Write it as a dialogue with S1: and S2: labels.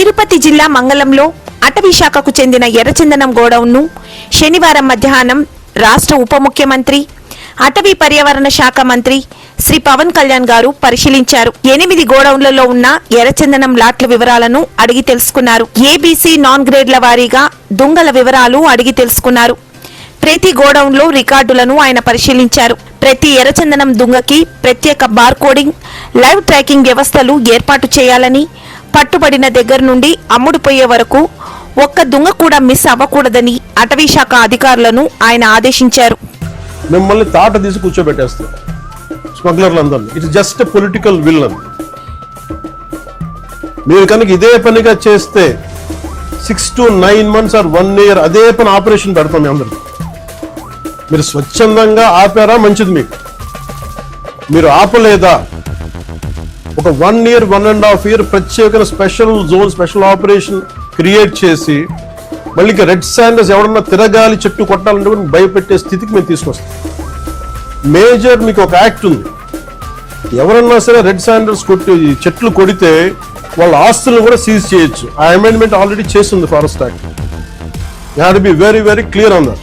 S1: తిరుపతి జిల్లా మంగళంలో అటవీ శాఖకు చెందిన ఎర్రచందనం గోడౌన్ను శనివారం మధ్యాహ్నం రాష్ట్ర ఉప ముఖ్యమంత్రి అటవీ పర్యావరణ శాఖ మంత్రి శ్రీ పవన్ కళ్యాణ్ గారు పరిశీలించారు. ఎనిమిది గోడౌన్లలో ఉన్న ఎర్రచందనం లాట్ల వివరాలను అడిగి తెలుసుకున్నారు. ఏబీసీ నాన్ గ్రేడ్ల వారీగా దుంగల వివరాలు అడిగి తెలుసుకున్నారు. ప్రతి గోడౌన్లో రికార్డులను ఆయన పరిశీలించారు. ప్రతి ఎర్రచందనం దుంగకి ప్రత్యేక బార్ కోడింగ్ లైవ్ ట్రాకింగ్ వ్యవస్థలు ఏర్పాటు చేయాలని పట్టుబడిన దగ్గర నుండి అమ్ముడుపోయే వరకు ఒక్క దుంగ కూడా మిస్ అవ్వకూడదని అటవీ శాఖ అధికారులను ఆయన ఆదేశించారు.
S2: మిమ్మల్ని తాట తీసి కూర్చోబెట్టేస్తారు స్మగ్లర్లందరినీ. It it's just political will అని మీరు కనుక ఇదే పనిగా చేస్తే six to nine months or one year అదే పని ఆపరేషన్ పెడతాం మీ అందరికి మీరు స్వచ్ఛందంగా ఆపారా మంచిది మీకు. మీరు ఆపలేదా? ఒక one year one and half year ప్రత్యేక special zone special operation create చేసి మళ్ళీ రెడ్ శాండర్స్ ఎవడన్నా తిరగాలి చెట్టు కొట్టాలంటే భయపెట్టే స్థితికి మేము తీసుకొస్తాం. మేజర్ మీకు ఒక యాక్ట్ ఉంది. ఎవరన్నా సరే రెడ్ శాండర్స్ కొట్టి చెట్లు కొడితే వాళ్ళ ఆస్తులను కూడా సీజ్ చేయొచ్చు. ఆ అమెండ్మెంట్ ఆల్రెడీ చేసింది forest act you be very very clear అన్నారు